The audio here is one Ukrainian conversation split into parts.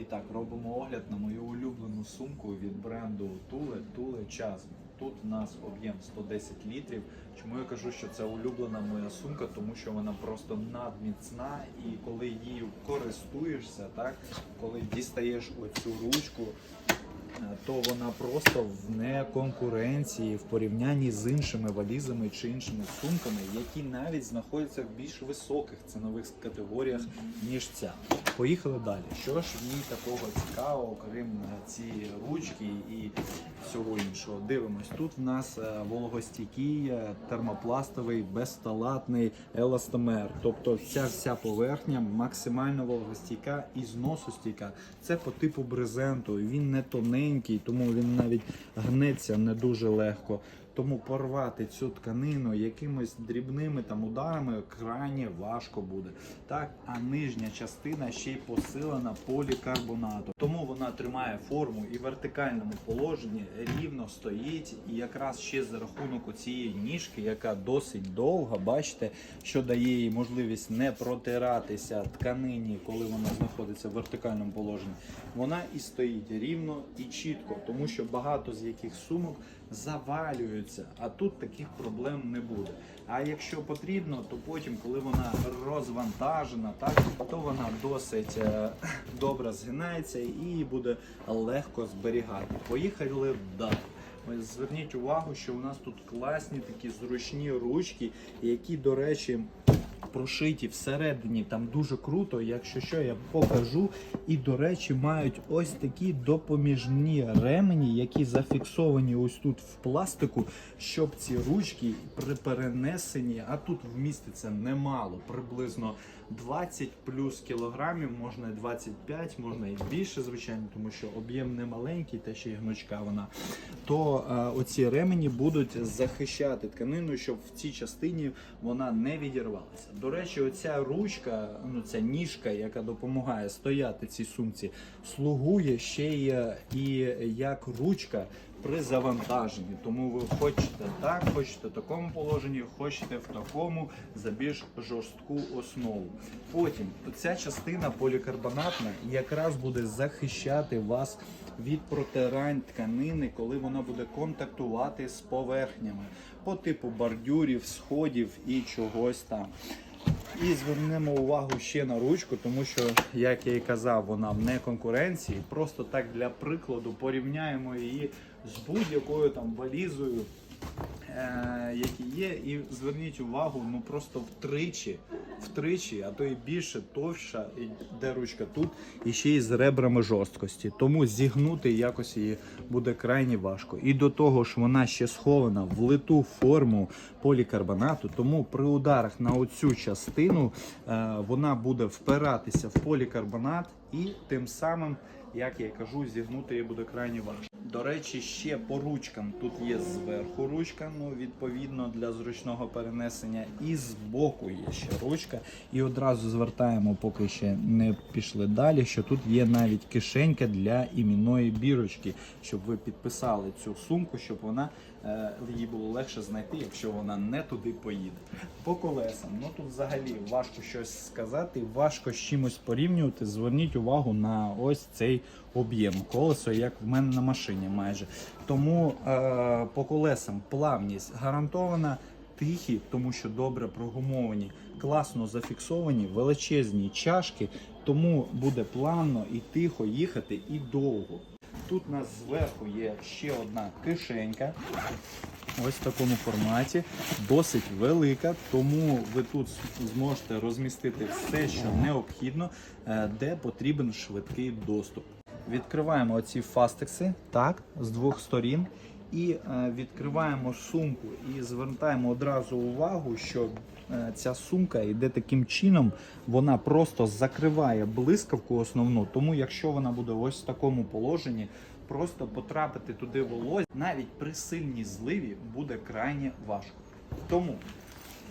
І так, робимо огляд на мою улюблену сумку від бренду Tule Tule Час. Тут у нас об'єм 110 літрів. Чому я кажу, що це улюблена моя сумка, тому що вона просто надміцна, і коли її користуєшся, так коли дістаєш оцю ручку, то вона просто в неконкуренції в порівнянні з іншими валізами чи іншими сумками, які навіть знаходяться в більш високих цінових категоріях, ніж ця. Поїхали далі. Що ж в ній такого цікавого, окрім е, цієї ручки і всього іншого? Дивимось. Тут в нас е, вологостійкий, е, термопластовий, безсталатний еластомер. Тобто ця вся поверхня максимально вологостійка і зносостійка. Це по типу брезенту. Він не тоненький, тому він навіть гнеться не дуже легко. Тому порвати цю тканину якимись дрібними там ударами крайне важко буде. Так, а нижня частина ще й посилена полікарбонатом. Тому вона тримає форму і в вертикальному положенні рівно стоїть. І якраз ще за рахунок цієї ніжки, яка досить довга, бачите, що дає їй можливість не протиратися тканині, коли вона знаходиться в вертикальному положенні. Вона і стоїть рівно і чітко, тому що багато з яких сумок завалюються, а тут таких проблем не буде. А якщо потрібно, то потім, коли вона розвантажена, так то вона досить е, добре згинається і буде легко зберігати. Поїхали далі. Зверніть увагу, що у нас тут класні такі зручні ручки, які, до речі, прошиті всередині. Там дуже круто. Якщо що, я покажу. І, до речі, мають ось такі допоміжні ремені, які зафіксовані ось тут в пластику, щоб ці ручки при перенесенні, а тут вміститься немало, приблизно 20 плюс кілограмів, можна і 25, можна і більше, звичайно, тому що об'єм не маленький, та ще й гнучка вона. То е, оці ремені будуть захищати тканину, щоб в цій частині вона не відірвалася. До речі, оця ручка, ну ця ніжка, яка допомагає стояти цій сумці, слугує ще й е, і як ручка при завантаженні. Тому ви хочете так, хочете в такому положенні, хочете в такому за більш жорстку основу. Потім ця частина полікарбонатна якраз буде захищати вас від протирань тканини, коли вона буде контактувати з поверхнями по типу бордюрів, сходів і чогось там. І звернемо увагу ще на ручку, тому що, як я і казав, вона в неконкуренції. Просто так для прикладу порівняємо її з будь-якою там валізою, які є. І зверніть увагу, ну просто втричі, втричі, а то і більше товща, де ручка тут, і ще й з ребрами жорсткості. Тому зігнути якось її буде крайні важко. І до того ж, вона ще схована в литу форму полікарбонату, тому при ударах на оцю частину е, вона буде впиратися в полікарбонат і тим самим, як я кажу, зігнути її буде крайні важко. До речі, ще по ручкам тут є зверху ручка, ну відповідно для зручного перенесення, і збоку є ще ручка. І одразу звертаємо, поки ще не пішли далі, що тут є навіть кишенька для імінної бірочки, щоб ви підписали цю сумку, щоб вона е, її було легше знайти, якщо вона не туди поїде. По колесам, ну тут взагалі важко щось сказати, важко з чимось порівнювати. Зверніть увагу на ось цей об'єм колесо, як в мене на машині майже. Тому е, по колесам плавність гарантована. Тихі, тому що добре прогумовані, класно зафіксовані, величезні чашки, тому буде плавно і тихо їхати і довго. Тут у нас зверху є ще одна кишенька. Ось в такому форматі, досить велика, тому ви тут зможете розмістити все, що необхідно, е, де потрібен швидкий доступ. Відкриваємо оці фастекси так, з двох сторін. І е, відкриваємо сумку і звертаємо одразу увагу, що е, ця сумка йде таким чином, вона просто закриває блискавку основну. Тому якщо вона буде ось в такому положенні, просто потрапити туди волосся, навіть при сильній зливі буде крайне важко. Тому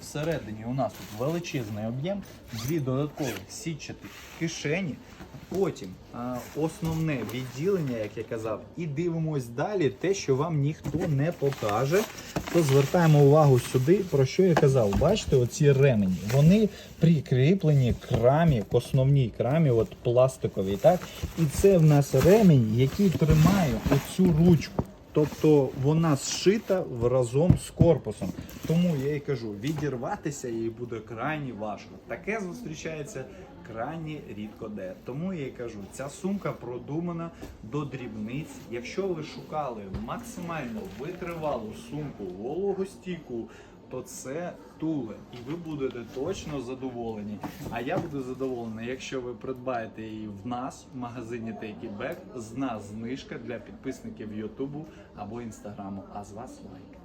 Всередині у нас тут величезний об'єм, дві додаткові сітчаті кишені. Потім а, основне відділення, як я казав, і дивимось далі те, що вам ніхто не покаже. То звертаємо увагу сюди, про що я казав. Бачите, оці ремені, вони прикріплені к рамі, к основній крамі, от пластиковій. Так? І це в нас ремінь, який тримає оцю ручку. Тобто вона зшита разом з корпусом. Тому я і кажу, відірватися їй буде крайні важко. Таке зустрічається крайні рідко де. Тому я і кажу, ця сумка продумана до дрібниць. Якщо ви шукали максимально витривалу сумку, вологостійку, то це туле, і ви будете точно задоволені. А я буду задоволений, якщо ви придбаєте її в нас в магазині Take It Back, з нас знижка для підписників Ютубу або Інстаграму. А з вас лайк.